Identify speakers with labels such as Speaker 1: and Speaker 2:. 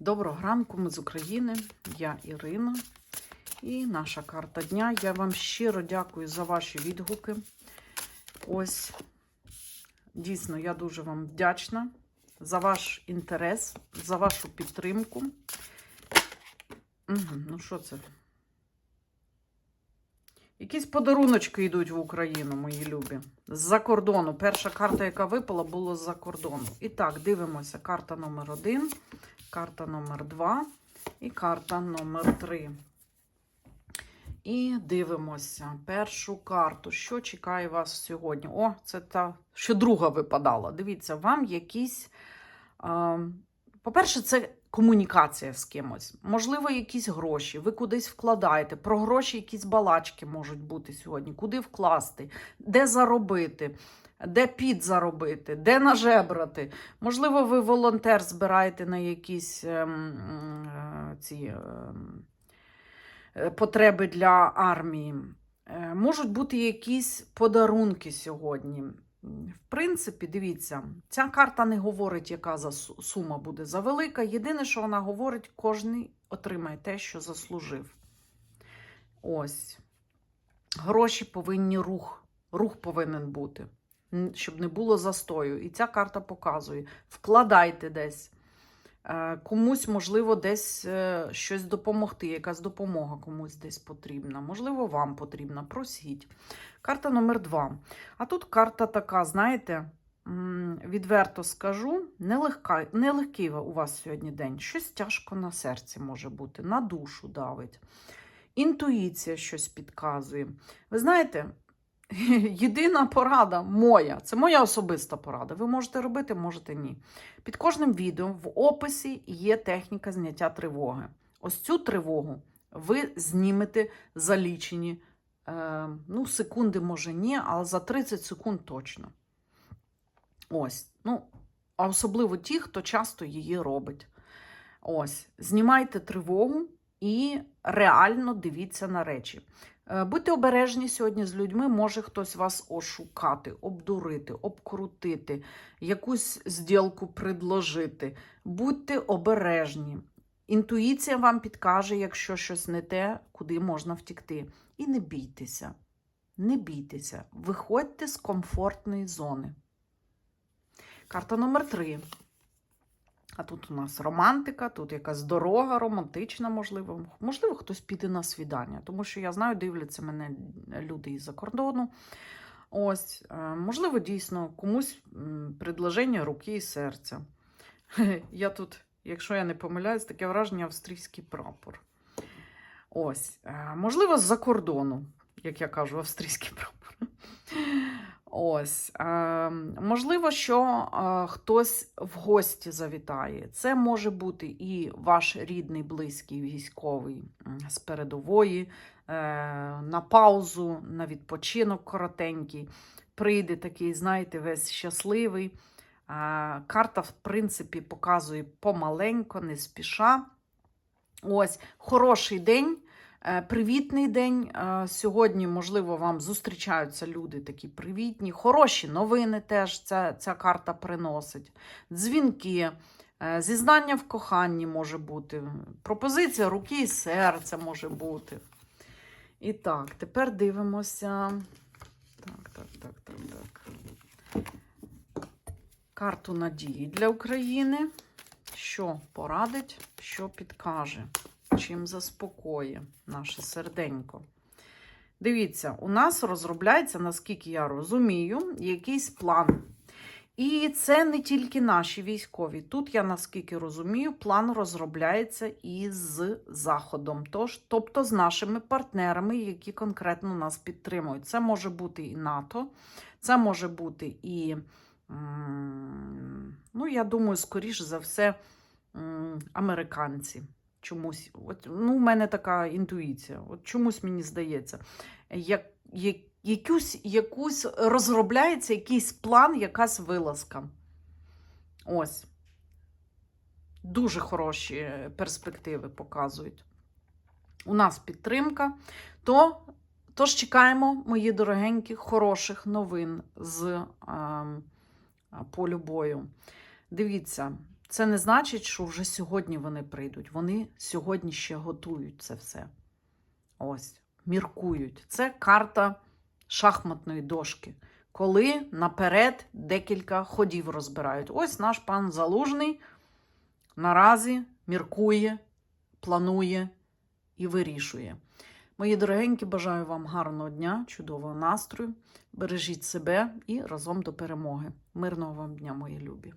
Speaker 1: Доброго ранку, ми з України. Я Ірина. І наша карта дня. Я вам щиро дякую за ваші відгуки. Ось, дійсно, я дуже вам вдячна за ваш інтерес, за вашу підтримку. Угу, ну, що це? Якісь подаруночки йдуть в Україну, мої любі. З-за кордону. Перша карта, яка випала, була з-за кордону. І так, дивимося. Карта номер один, карта номер два і карта номер три. І дивимося першу карту. Що чекає вас сьогодні? О, це та, що друга випадала. Дивіться, вам якісь. А, по-перше, це комунікація з кимось. Можливо, якісь гроші. Ви кудись вкладаєте. Про гроші якісь балачки можуть бути сьогодні. Куди вкласти, де заробити, де підзаробити, де нажебрати. Можливо, ви волонтер збираєте на якісь ем, е, ці. ем, е, потреби для армії. Е, Можуть бути якісь подарунки сьогодні. В принципі, дивіться, ця карта не говорить, яка за сума буде завелика. Єдине, що вона говорить, кожен отримає те, що заслужив. Ось. Гроші повинні рух. Рух повинен бути, щоб не було застою. І ця карта показує: вкладайте десь. Е, Комусь, можливо, десь е, щось допомогти, якась допомога комусь десь потрібна. Можливо, вам потрібна. Просіть. Карта номер два. А тут карта така, знаєте, відверто скажу, нелегка, нелегкий у вас сьогодні день. Щось тяжко на серці може бути, на душу давить. Інтуїція щось підказує. Ви знаєте, єдина порада моя, це моя особиста порада. Ви можете робити, можете ні. Під кожним відео в описі є техніка зняття тривоги. Ось цю тривогу ви знімете за лічені, е, ну, секунди, може, ні, але за 30 секунд точно. Ось. Ну, а особливо ті, хто часто її робить. Ось, знімайте тривогу і реально дивіться на речі. Е, Будьте обережні сьогодні з людьми, може хтось вас ошукати, обдурити, обкрутити, якусь зділку предложити. Будьте обережні. Інтуїція вам підкаже, якщо щось не те, куди можна втікти. І не бійтеся. Не бійтеся. Виходьте з комфортної зони. Карта номер три. А тут у нас романтика, тут якась дорога романтична, можливо. Можливо, хтось піде на свідання, тому що я знаю, дивляться мене люди із-за кордону. Ось, е, можливо, дійсно комусь предложення руки і серця. Я тут, якщо я не помиляюсь, таке враження австрійський прапор. Ось, е, можливо, з-за кордону, як я кажу, австрійський прапор. Ось, е, можливо, що е, хтось в гості завітає. Це може бути і ваш рідний, близький військовий з передової, е, на паузу, на відпочинок коротенький. Прийде такий, знаєте, весь щасливий. Е, карта, в принципі, показує помаленько, не спіша. Ось, хороший день. Е, Привітний день. Е, Сьогодні, можливо, вам зустрічаються люди такі привітні. Хороші новини теж ця, ця карта приносить. Дзвінки, е, зізнання в коханні може бути. Пропозиція руки і серця може бути. І так, тепер дивимося. Так, так, так, так, так. Карту надії для України. Що порадить, що підкаже чим заспокоює наше серденько. Дивіться, у нас розробляється, наскільки я розумію, якийсь план. І це не тільки наші військові. Тут, я наскільки розумію, план розробляється і з Заходом, тож, тобто з нашими партнерами, які конкретно нас підтримують. Це може бути і НАТО, це може бути і, ну, я думаю, скоріш за все, американці чомусь. От, ну, у мене така інтуїція. От чомусь мені здається, як, як, якусь, якусь розробляється якийсь план, якась вилазка. Ось. Дуже хороші перспективи показують. У нас підтримка. То, тож чекаємо, мої дорогенькі, хороших новин з е, полю бою. Дивіться, Це не значить, що вже сьогодні вони прийдуть. Вони сьогодні ще готують це все. Ось, міркують. Це карта шахматної дошки, коли наперед декілька ходів розбирають. Ось наш пан Залужний наразі міркує, планує і вирішує. Мої дорогенькі, бажаю вам гарного дня, чудового настрою. Бережіть себе і разом до перемоги. Мирного вам дня, мої любі!